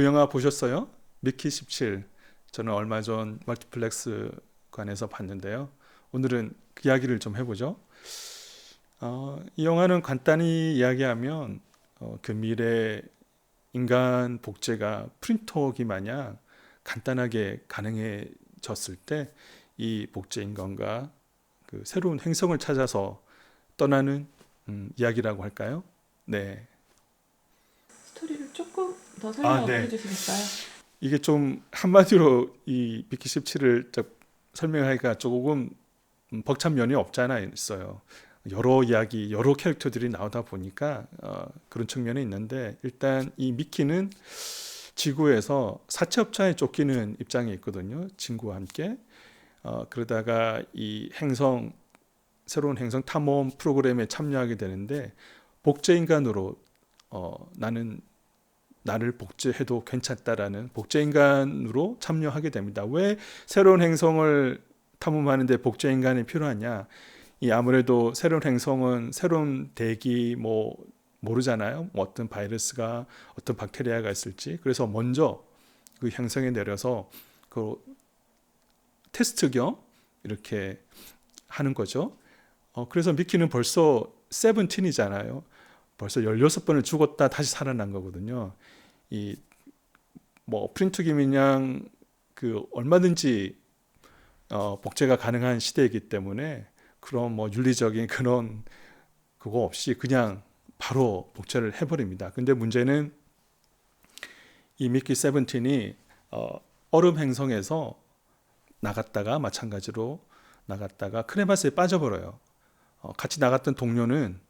그 영화 보셨어요? 미키 17. 저는 얼마 전 멀티플렉스 관에서 봤는데요. 오늘은 그 이야기를 좀 해보죠. 어, 이 영화는 간단히 이야기하면 어, 그 미래 인간 복제가 프린터기 마냥 간단하게 가능해졌을 때 이 복제 인간과 그 새로운 행성을 찾아서 떠나는 음, 이야기라고 할까요? 네. 더 설명해 아, 네. 주시겠어요? 이게 좀 한마디로 이 미키 17을 설명하기가 조금 음, 벅찬 면이 없잖아 있어요. 여러 이야기, 여러 캐릭터들이 나오다 보니까 어, 그런 측면이 있는데 일단 이 미키는 지구에서 사채업자에 쫓기는 입장에 있거든요. 친구와 함께. 어, 그러다가 이 행성 새로운 행성 탐험 프로그램에 참여하게 되는데 복제 인간으로 어, 나는 나를 복제해도 괜찮다라는 복제 인간으로 참여하게 됩니다. 왜 새로운 행성을 탐험하는데 복제 인간이 필요하냐? 이 아무래도 새로운 행성은 새로운 대기 뭐 모르잖아요. 뭐 어떤 바이러스가 어떤 박테리아가 있을지. 그래서 먼저 그 행성에 내려서 그 테스트 겸 이렇게 하는 거죠. 어, 그래서 미키는 벌써 세븐틴이잖아요. 벌써 16번을 죽었다 다시 살아난 거거든요. 이 뭐 프린트 기민양 그 얼마든지 어, 복제가 가능한 시대이기 때문에 그런 뭐 윤리적인 그런 그거 없이 그냥 바로 복제를 해버립니다. 근데 문제는 이 미키 세븐틴이 어, 얼음 행성에서 나갔다가 마찬가지로 나갔다가 크레바스에 빠져버려요. 어, 같이 나갔던 동료는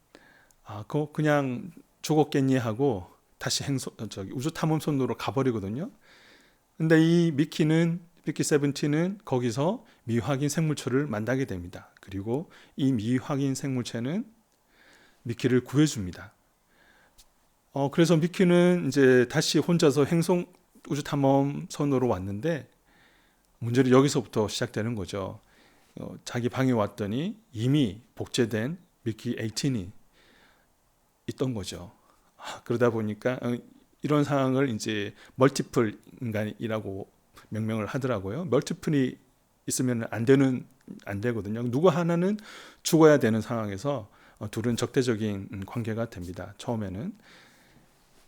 아, 그거 그냥 죽었겠니 하고 다시 행성 저기 우주 탐험선으로 가버리거든요. 근데 이 미키는 미키 세븐틴은 거기서 미확인 생물체를 만나게 됩니다. 그리고 이 미확인 생물체는 미키를 구해줍니다. 어, 그래서 미키는 이제 다시 혼자서 행성 우주 탐험선으로 왔는데 문제는 여기서부터 시작되는 거죠. 어, 자기 방에 왔더니 이미 복제된 미키 18이 있던 거죠. 아, 그러다 보니까 어, 이런 상황을 이제 멀티플 인간이라고 명명을 하더라고요. 멀티플이 있으면 안 되는 안 되거든요. 누구 하나는 죽어야 되는 상황에서 어, 둘은 적대적인 음, 관계가 됩니다. 처음에는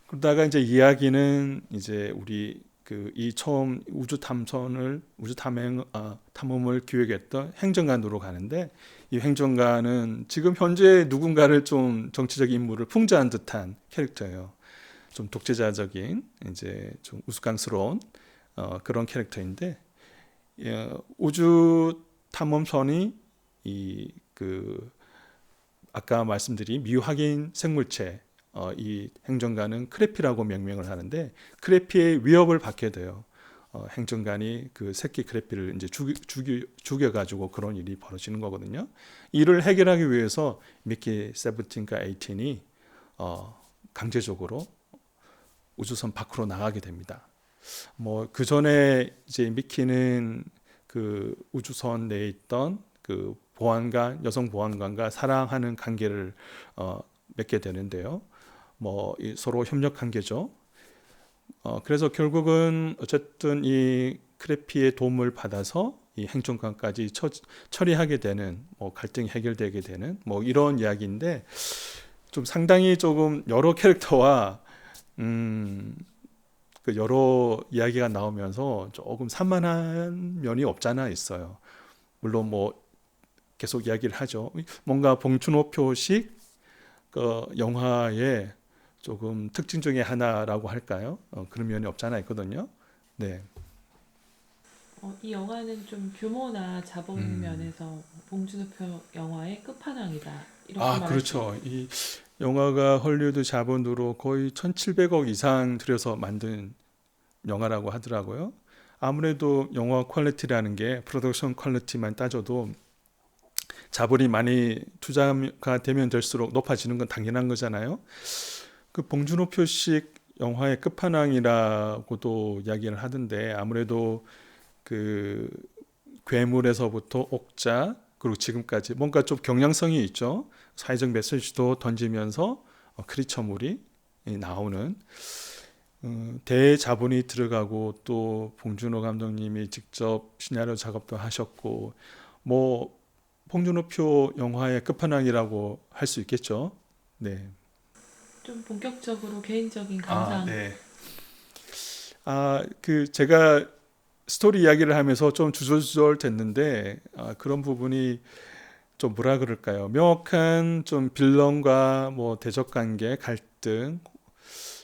그러다가 이제 이야기는 이제 우리 그 이 처음 우주 탐선을 우주 탐행 아, 탐험을 기획했던 행정관으로 가는데 이 행정관은 지금 현재 누군가를 좀 정치적 인물을 풍자한 듯한 캐릭터예요. 좀 독재자적인 이제 좀 우스꽝스러운 어, 그런 캐릭터인데 예, 우주 탐험선이 이 그 아까 말씀드린 미확인 생물체 어, 이 행정관은 크레피라고 명명을 하는데 크레피의 위협을 받게 돼요. 어, 행정관이 그 새끼 크레피를 이제 죽이, 죽이, 죽여가지고 그런 일이 벌어지는 거거든요. 이를 해결하기 위해서 미키 세븐틴과 에이틴이 어, 강제적으로 우주선 밖으로 나가게 됩니다. 뭐 그 전에 이제 미키는 그 우주선 내에 있던 그 보안관 여성 보안관과 사랑하는 관계를 어, 맺게 되는데요. 뭐 서로 협력 관계죠. 어, 그래서 결국은 어쨌든 이 크레피의 도움을 받아서 이 행정관까지 처, 처리하게 되는 뭐 갈등이 해결되게 되는 뭐 이런 이야기인데 좀 상당히 조금 여러 캐릭터와 음, 그 여러 이야기가 나오면서 조금 산만한 면이 없잖아 있어요. 물론 뭐 계속 이야기를 하죠. 뭔가 봉준호표식 그 영화의 조금 특징 중에 하나라고 할까요? 어, 그런 면이 없잖아 있거든요. 네. 어, 이 영화는 좀 규모나 자본 음. 면에서 봉준호표 영화의 끝판왕이다. 이렇게 아, 그렇죠. 이 영화가 헐리우드 자본으로 거의 1,700억 이상 들여서 만든 영화라고 하더라고요. 아무래도 영화 퀄리티라는 게 프로덕션 퀄리티만 따져도 자본이 많이 투자가 되면 될수록 높아지는 건 당연한 거잖아요. 그 봉준호 표식 영화의 끝판왕이라고도 이야기를 하던데 아무래도 그 괴물에서부터 옥자 그리고 지금까지 뭔가 좀 경향성이 있죠. 사회적 메시지도 던지면서 어, 크리처물이 나오는 어, 대자본이 들어가고 또 봉준호 감독님이 직접 시나리오 작업도 하셨고 뭐 봉준호표 영화의 끝판왕이라고 할 수 있겠죠. 네. 좀 본격적으로 개인적인 감상. 네. 아, 그 제가 스토리 이야기를 하면서 좀 주절주절 됐는데 아, 그런 부분이 좀 뭐라 그럴까요? 명확한 좀 빌런과 뭐 대적 관계, 갈등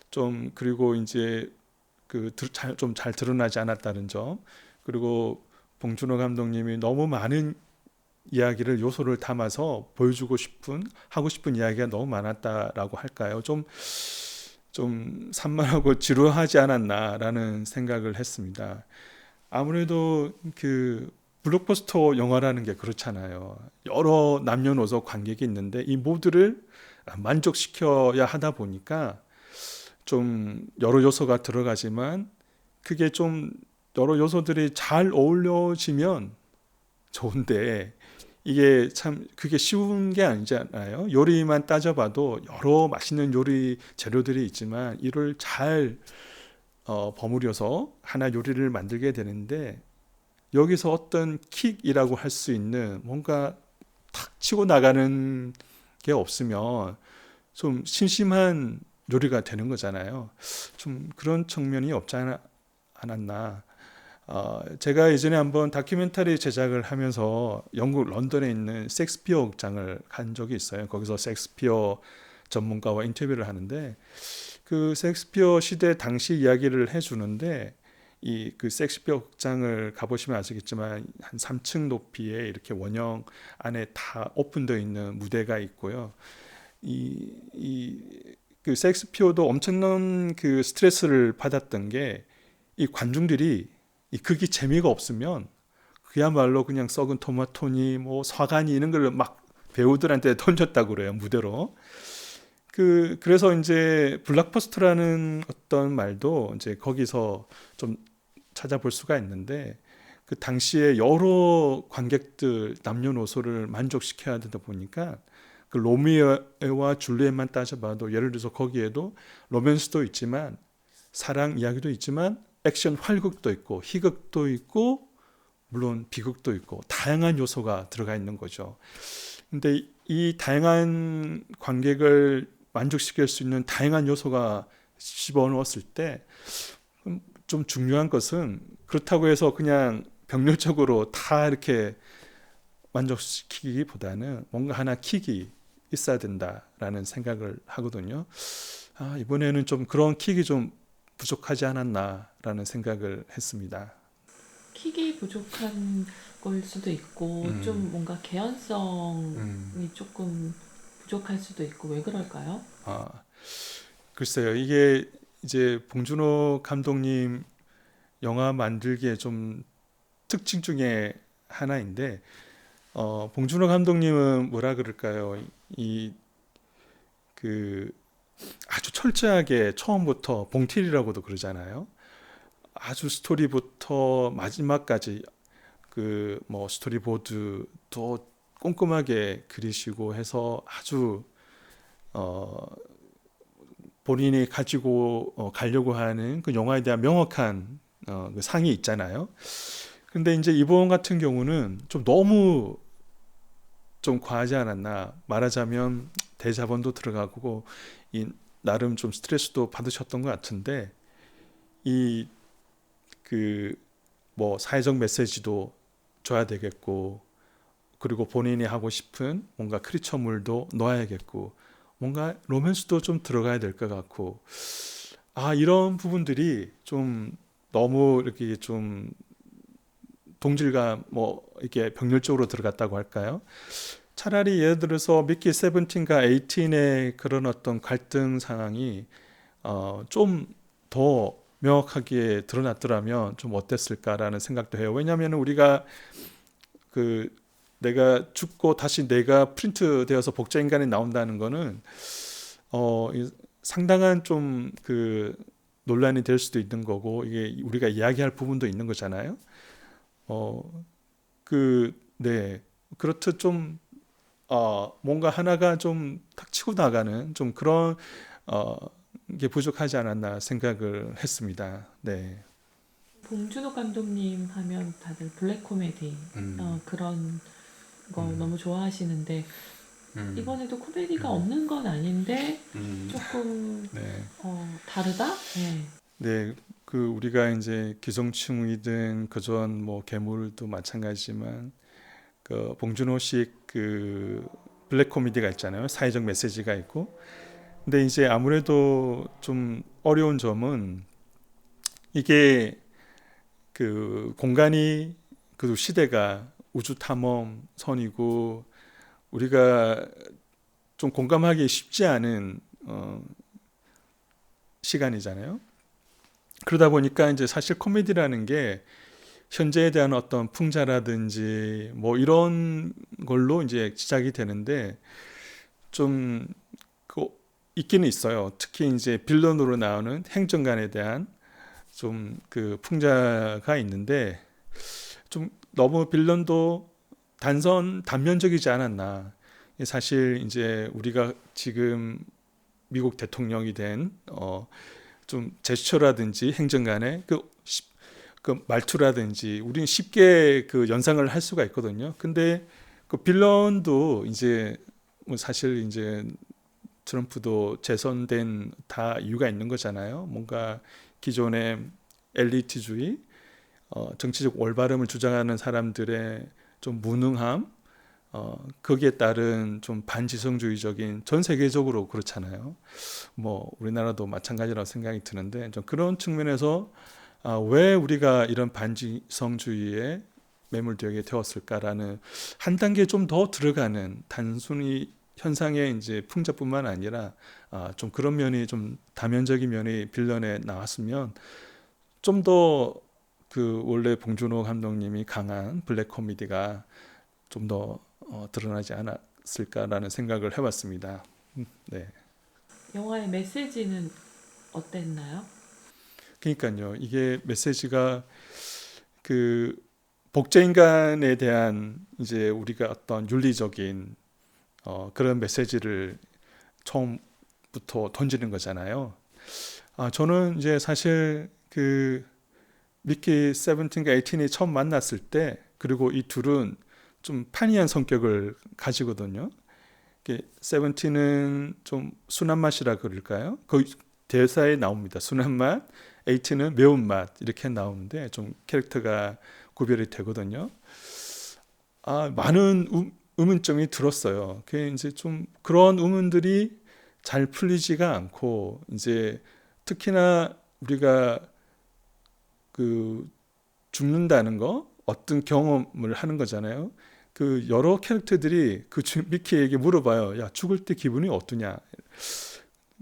좀 그리고 이제 그좀 잘 드러나지 않았다는 점 그리고 봉준호 감독님이 너무 많은 이야기를 요소를 담아서 보여주고 싶은 하고 싶은 이야기가 너무 많았다라고 할까요? 좀좀 산만하고 지루하지 않았나라는 생각을 했습니다. 아무래도 그 블록버스터 영화라는 게 그렇잖아요. 여러 남녀노소 관객이 있는데 이 모두를 만족시켜야 하다 보니까 좀 여러 요소가 들어가지만 그게 좀 여러 요소들이 잘 어울려지면 좋은데 이게 참 그게 쉬운 게 아니잖아요. 요리만 따져봐도 여러 맛있는 요리 재료들이 있지만 이를 잘 어, 버무려서 하나 요리를 만들게 되는데 여기서 어떤 킥이라고 할 수 있는 뭔가 탁 치고 나가는 게 없으면 좀 심심한 요리가 되는 거잖아요. 좀 그런 측면이 없지 않- 않았나. 어, 제가 예전에 한번 다큐멘터리 제작을 하면서 영국 런던에 있는 섹스피어 극장을 간 적이 있어요. 거기서 섹스피어 전문가와 인터뷰를 하는데 그 섹스피어 시대 당시 이야기를 해주는데 이 그 섹스피어 극장을 가보시면 아시겠지만 한 3층 높이에 이렇게 원형 안에 다 오픈되어 있는 무대가 있고요. 이, 이, 그 섹스피어도 엄청난 그 스트레스를 받았던 게 이 관중들이 이 극이 재미가 없으면 그야말로 그냥 썩은 토마토니 뭐 사과니 이런 걸 막 배우들한테 던졌다고 그래요 무대로. 그 그래서 이제 블락버스터라는 어떤 말도 이제 거기서 좀 찾아볼 수가 있는데 그 당시에 여러 관객들 남녀노소를 만족시켜야 되다 보니까 그 로미오와 줄리엣만 따져봐도 예를 들어서 거기에도 로맨스도 있지만 사랑 이야기도 있지만 액션 활극도 있고 희극도 있고 물론 비극도 있고 다양한 요소가 들어가 있는 거죠. 근데 이 다양한 관객을 만족시킬 수 있는 다양한 요소가 집어넣었을 때 좀 중요한 것은 그렇다고 해서 그냥 병렬적으로 다 이렇게 만족시키기보다는 뭔가 하나 킥이 있어야 된다라는 생각을 하거든요. 아, 이번에는 좀 그런 킥이 좀 부족하지 않았나라는 생각을 했습니다. 킥이 부족한 걸 수도 있고 음. 좀 뭔가 개연성이 음. 조금 부족할 수도 있고 왜 그럴까요? 아, 글쎄요. 이게 이제 봉준호 감독님 영화 만들기에 좀 특징 중에 하나인데 어, 봉준호 감독님은 뭐라 그럴까요? 이 그 아주 철저하게 처음부터 봉틸이라고도 그러잖아요. 아주 스토리부터 마지막까지 그 뭐 스토리보드도 꼼꼼하게 그리시고 해서 아주 어 본인이 가지고 어, 가려고 하는 그 영화에 대한 명확한 어, 그 상이 있잖아요. 근데 이제 이번 같은 경우는 좀 너무 좀 과하지 않았나 말하자면 대자본도 들어가고 이 나름 좀 스트레스도 받으셨던 것 같은데 이 그 뭐 사회적 메시지도 줘야 되겠고 그리고 본인이 하고 싶은 뭔가 크리처물도 넣어야겠고 뭔가 로맨스도 좀 들어가야 될 것 같고 아 이런 부분들이 좀 너무 이렇게 좀 동질감 뭐 이렇게 병렬적으로 들어갔다고 할까요? 차라리 예를 들어서 미키 세븐틴과 에이틴의 그런 어떤 갈등 상황이 어, 좀 더 명확하게 드러났더라면 좀 어땠을까라는 생각도 해요. 왜냐하면 우리가 그 내가 죽고 다시 내가 프린트 되어서 복제 인간이 나온다는 거는 어 이- 상당한 좀 그 논란이 될 수도 있는 거고 이게 우리가 이야기할 부분도 있는 거잖아요. 어 그 네 그렇듯 좀 어, 뭔가 하나가 좀 탁 치고 나가는 좀 그런 어 게 부족하지 않았나 생각을 했습니다. 네. 봉준호 감독님 하면 다들 블랙 코미디 어, 그런 거 음. 너무 좋아하시는데 음. 이번에도 코미디가 음. 없는 건 아닌데 음. 조금 네. 어, 다르다? 네. 네, 그 우리가 이제 기성충이든 그전 뭐 괴물도 마찬가지지만 그 봉준호식 그 블랙 코미디가 있잖아요. 사회적 메시지가 있고. 근데 이제 아무래도 좀 어려운 점은 이게 그 공간이 그 시대가 우주 탐험 선이고 우리가 좀 공감하기 쉽지 않은 어 시간이잖아요. 그러다 보니까 이제 사실 코미디라는 게 현재에 대한 어떤 풍자라든지 뭐 이런 걸로 이제 시작이 되는데 좀 그 있기는 있어요. 특히 이제 빌런으로 나오는 행정관에 대한 좀 그 풍자가 있는데 좀 너무 빌런도 단선 단면적이지 않았나. 사실 이제 우리가 지금 미국 대통령이 된 어, 좀 제스처라든지 행정간의 그, 시- 그 말투라든지 우리는 쉽게 그 연상을 할 수가 있거든요. 근데 그 빌런도 이제 뭐 사실 이제 트럼프도 재선된 다 이유가 있는 거잖아요. 뭔가 기존의 엘리트주의, 어, 정치적 올바름을 주장하는 사람들의 좀 무능함, 어, 거기에 따른 좀 반지성주의적인 전 세계적으로 그렇잖아요. 뭐 우리나라도 마찬가지라고 생각이 드는데 좀 그런 측면에서 아, 왜 우리가 이런 반지성주의에 매몰되게 되었을까라는 한 단계 좀 더 들어가는 단순히 현상의 이제 풍자뿐만 아니라 아, 좀 그런 면이 좀 다면적인 면이 빌런에 나왔으면 좀 더 그 원래 봉준호 감독님이 강한 블랙 코미디가 좀더 어, 드러나지 않았을까라는 생각을 해봤습니다. 음, 네. 영화의 메시지는 어땠나요? 그러니까요. 이게 메시지가 그 복제 인간에 대한 이제 우리가 어떤 윤리적인 어, 그런 메시지를 처음부터 던지는 거잖아요. 아, 저는 이제 사실 그 미키 세븐틴과 에이틴이 처음 만났을 때 그리고 이 둘은 좀 판이한 성격을 가지거든요. 세븐틴은 좀 순한 맛이라 그럴까요? 거의 대사에 나옵니다. 순한 맛, 에이틴은 매운맛 이렇게 나오는데 좀 캐릭터가 구별이 되거든요. 아, 많은 음, 의문점이 들었어요. 그 이제 좀 그런 의문들이 잘 풀리지가 않고 이제 특히나 우리가 그 죽는다는 거 어떤 경험을 하는 거잖아요. 그 여러 캐릭터들이 그 주- 미키에게 물어봐요. 야 죽을 때 기분이 어떠냐?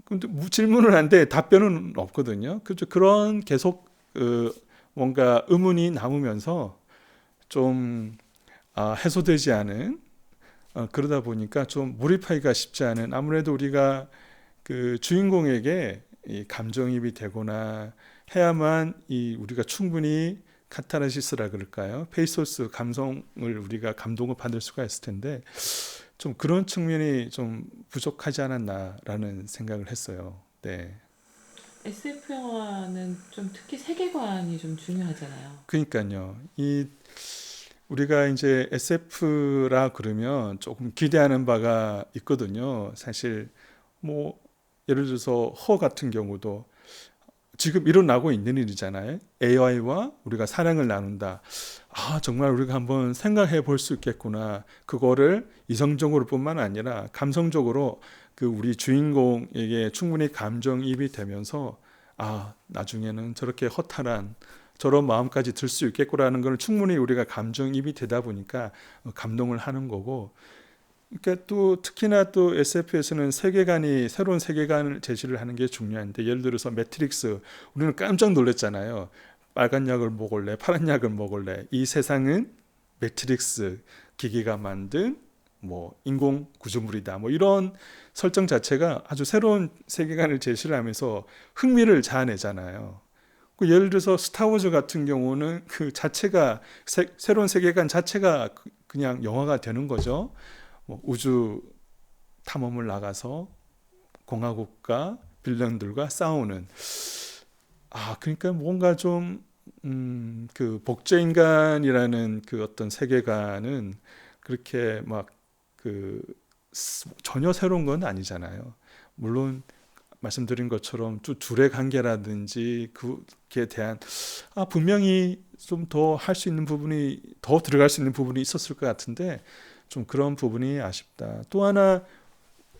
근데 무- 질문을 하는데 답변은 없거든요. 그죠? 그런 계속 그 뭔가 의문이 남으면서 좀 아, 해소되지 않은 어, 그러다 보니까 좀 몰입하기가 쉽지 않은 아무래도 우리가 그 주인공에게 이 감정입이 되거나 해야만 이 우리가 충분히 카타르시스라 그럴까요? 페이소스 감성을 우리가 감동을 받을 수가 있을 텐데 좀 그런 측면이 좀 부족하지 않았나라는 생각을 했어요. 네. SF 영화는 좀 특히 세계관이 좀 중요하잖아요. 그러니까요. 이 우리가 이제 SF라 그러면 조금 기대하는 바가 있거든요. 사실 뭐 예를 들어서 허 같은 경우도 지금 일어나고 있는 일이잖아요. AI와 우리가 사랑을 나눈다. 아, 정말 우리가 한번 생각해 볼 수 있겠구나. 그거를 이성적으로뿐만 아니라 감성적으로 그 우리 주인공에게 충분히 감정입이 되면서 아, 나중에는 저렇게 허탈한 저런 마음까지 들 수 있겠구라는 걸 충분히 우리가 감정입이 되다 보니까 어, 감동을 하는 거고 그러니까 또 특히나 또 SF에서는 세계관이 새로운 세계관을 제시를 하는 게 중요한데 예를 들어서 매트릭스 우리는 깜짝 놀랐잖아요. 빨간 약을 먹을래, 파란 약을 먹을래. 이 세상은 매트릭스 기기가 만든 뭐 인공 구조물이다. 뭐 이런 설정 자체가 아주 새로운 세계관을 제시를 하면서 흥미를 자아내잖아요. 그 예를 들어서 스타워즈 같은 경우는 그 자체가 새, 새로운 세계관 자체가 그- 그냥 영화가 되는 거죠. 뭐 우주 탐험을 나가서 공화국과 빌런들과 싸우는 아 그러니까 뭔가 좀 음, 그 복제 인간이라는 그 어떤 세계관은 그렇게 막 그 전혀 새로운 건 아니잖아요. 물론 말씀드린 것처럼 또 둘의 관계라든지 그에 대한 아 분명히 좀 더 할 수 있는 부분이 더 들어갈 수 있는 부분이 있었을 것 같은데 좀 그런 부분이 아쉽다. 또 하나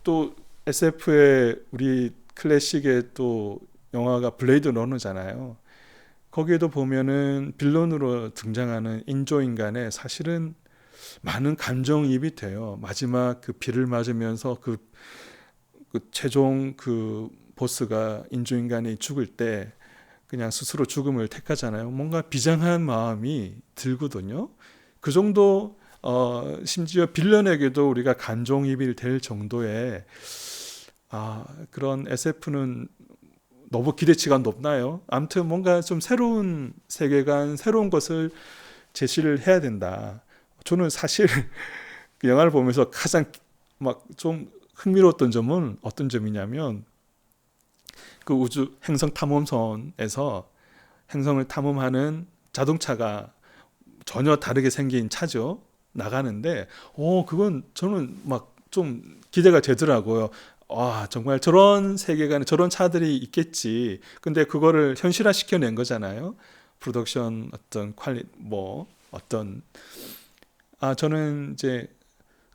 또 SF의 우리 클래식의 또 영화가 블레이드 러너잖아요. 거기에도 보면은 빌런으로 등장하는 인조 인간에 사실은 많은 감정이입이 돼요. 마지막 그 비를 맞으면서 그, 그 최종 그 보스가 인조 인간이 죽을 때 그냥 스스로 죽음을 택하잖아요. 뭔가 비장한 마음이 들거든요. 그 정도 어, 심지어 빌런에게도 우리가 감정이입이 될 정도의 아, 그런 SF는 너무 기대치가 높나요? 아무튼 뭔가 좀 새로운 세계관, 새로운 것을 제시를 해야 된다. 저는 사실 그 영화를 보면서 가장 막 좀 흥미로웠던 점은 어떤 점이냐면 그 우주 행성 탐험선에서 행성을 탐험하는 자동차가 전혀 다르게 생긴 차죠. 나가는데, 오, 그건 저는 막 좀 기대가 되더라고요. 와, 정말 저런 세계관에 저런 차들이 있겠지. 근데 그거를 현실화 시켜낸 거잖아요. 프로덕션 어떤 퀄리, 뭐, 어떤, 아, 저는 이제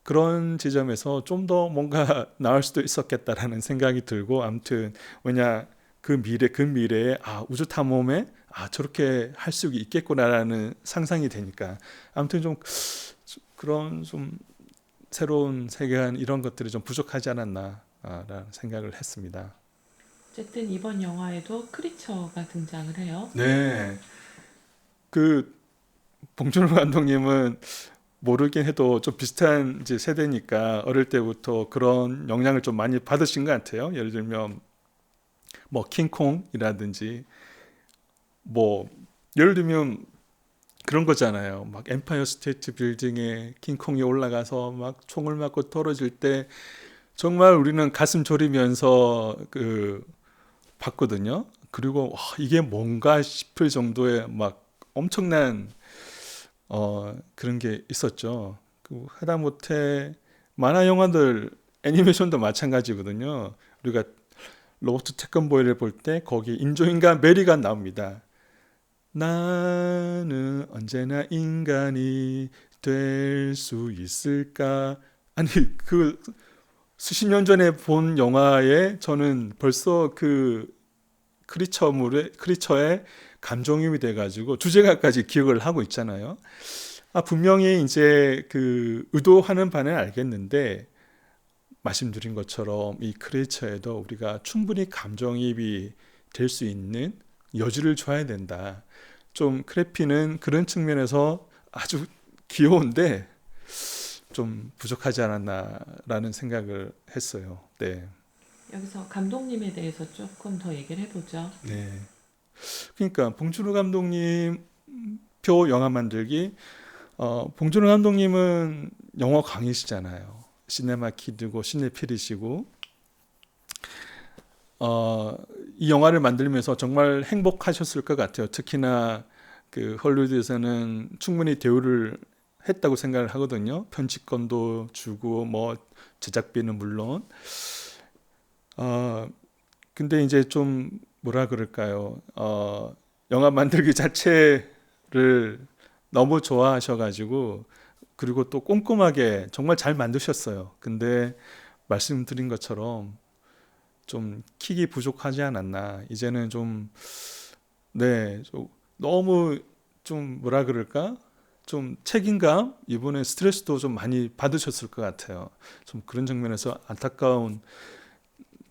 그런 지점에서 좀 더 뭔가 나을 수도 있었겠다라는 생각이 들고, 아무튼, 뭐냐, 그 미래, 그 미래에, 아, 우주 탐험에, 아, 저렇게 할 수 있겠구나라는 상상이 되니까. 아무튼 좀, 그런 좀 새로운 세계관 이런 것들이 좀 부족하지 않았나. 라는 생각을 했습니다. 어쨌든 이번 영화에도 크리처가 등장을 해요. 네. 그 봉준호 감독님은 모르긴 해도 좀 비슷한 이제 세대니까 어릴 때부터 그런 영향을 좀 많이 받으신 것 같아요. 예를 들면 뭐 킹콩이라든지 뭐 예를 들면 그런 거잖아요. 막 엠파이어 스테이트 빌딩에 킹콩이 올라가서 막 총을 맞고 떨어질 때 정말 우리는 가슴 졸이면서 그 봤거든요. 그리고 와, 이게 뭔가 싶을 정도의 막 엄청난 어 그런 게 있었죠. 그 하다못해 만화 영화들 애니메이션도 마찬가지거든요. 우리가 로버트 태권보이를 볼 때 거기 인조인간 메리가 나옵니다. 나는 언제나 인간이 될 수 있을까? 아니 그 수십 년 전에 본 영화에 저는 벌써 그 크리처물의 크리처의 감정이입이 돼가지고 주제가까지 기억을 하고 있잖아요. 아 분명히 이제 그 의도하는 바는 알겠는데 말씀드린 것처럼 이 크리처에도 우리가 충분히 감정이입이 될 수 있는 여지를 줘야 된다. 좀 크래피는 그런 측면에서 아주 귀여운데 좀 부족하지 않았나라는 생각을 했어요. 네. 여기서 감독님에 대해서 조금 더 얘기를 해보죠. 네. 그러니까 봉준호 감독님 표 영화 만들기 어, 봉준호 감독님은 영화 광이시잖아요. 시네마 키드고 시네필이시고 어, 이 영화를 만들면서 정말 행복하셨을 것 같아요. 특히나 그 헐리우드에서는 충분히 대우를 했다고 생각을 하거든요. 편집권도 주고 뭐 제작비는 물론 어 근데 이제 좀 뭐라 그럴까요? 어 영화 만들기 자체를 너무 좋아하셔 가지고 그리고 또 꼼꼼하게 정말 잘 만드셨어요. 근데 말씀드린 것처럼 좀 킥이 부족하지 않았나. 이제는 좀 네, 좀 너무 좀 뭐라 그럴까? 좀 책임감, 이번에 스트레스도 좀 많이 받으셨을 것 같아요. 좀 그런 측면에서 안타까운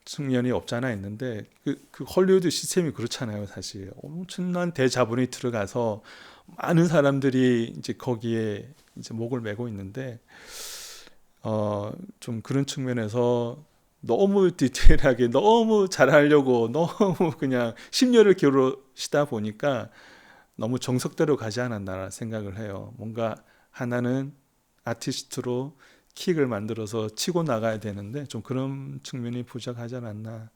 측면이 없지 않아 있는데 그, 그 헐리우드 시스템이 그렇잖아요, 사실. 엄청난 대자본이 들어가서 많은 사람들이 이제 거기에 이제 목을 메고 있는데 어, 좀 그런 측면에서 너무 디테일하게 너무 잘하려고 너무 그냥 심려를 기울이시다 보니까 너무 정석대로 가지 않았나 생각을 해요. 뭔가 하나는 아티스트로 킥을 만들어서 치고 나가야 되는데 좀 그런 측면이 부족하지 않았나.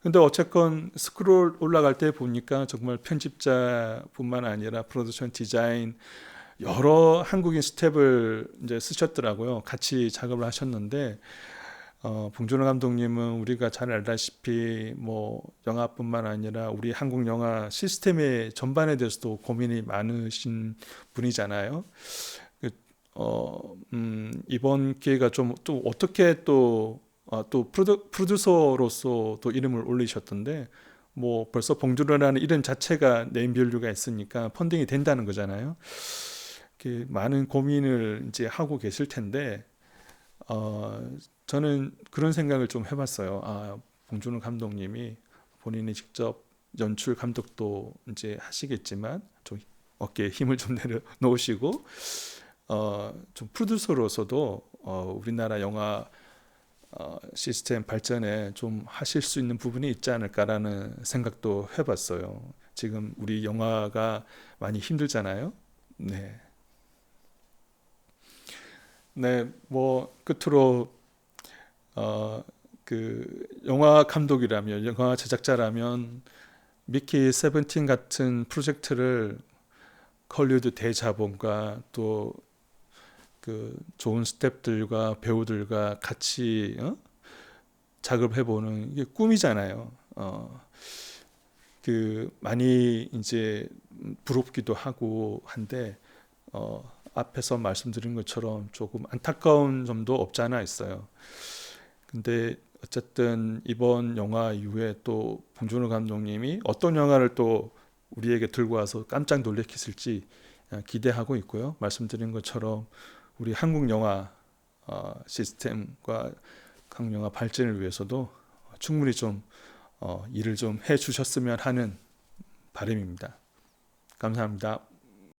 근데 어쨌건 스크롤 올라갈 때 보니까 정말 편집자뿐만 아니라 프로덕션 디자인 여러 한국인 스텝을 이제 쓰셨더라고요. 같이 작업을 하셨는데 어, 봉준호 감독님은 우리가 잘 알다시피 뭐 영화뿐만 아니라 우리 한국 영화 시스템의 전반에 대해서도 고민이 많으신 분이잖아요. 그, 어, 음, 이번 기회가 좀 또 어떻게 또 어, 또 프로듀, 프로듀서로서 또 이름을 올리셨던데 뭐 벌써 봉준호라는 이름 자체가 네임밸류가 있으니까 펀딩이 된다는 거잖아요. 많은 고민을 이제 하고 계실 텐데 어, 저는 그런 생각을 좀 해봤어요. 아, 봉준호 감독님이 본인이 직접 연출 감독도 이제 하시겠지만 좀 어깨에 힘을 좀 내려 놓으시고 어, 좀 프로듀서로서도 어, 우리나라 영화 어, 시스템 발전에 좀 하실 수 있는 부분이 있지 않을까라는 생각도 해봤어요. 지금 우리 영화가 많이 힘들잖아요. 네. 네, 뭐 끝으로 어, 그 영화 감독이라면 영화 제작자라면 미키 세븐틴 같은 프로젝트를 헐리우드 대자본과 또 그 좋은 스태프들과 배우들과 같이 어? 작업해 보는 이게 꿈이잖아요. 어, 그 많이 이제 부럽기도 하고 한데 어, 앞에서 말씀드린 것처럼 조금 안타까운 점도 없지 않아 있어요. 근데 어쨌든 이번 영화 이후에 또 봉준호 감독님이 어떤 영화를 또 우리에게 들고 와서 깜짝 놀래키실지 기대하고 있고요. 말씀드린 것처럼 우리 한국 영화 어, 시스템과 한국 영화 발전을 위해서도 충분히 좀 어, 일을 좀 해주셨으면 하는 바람입니다. 감사합니다.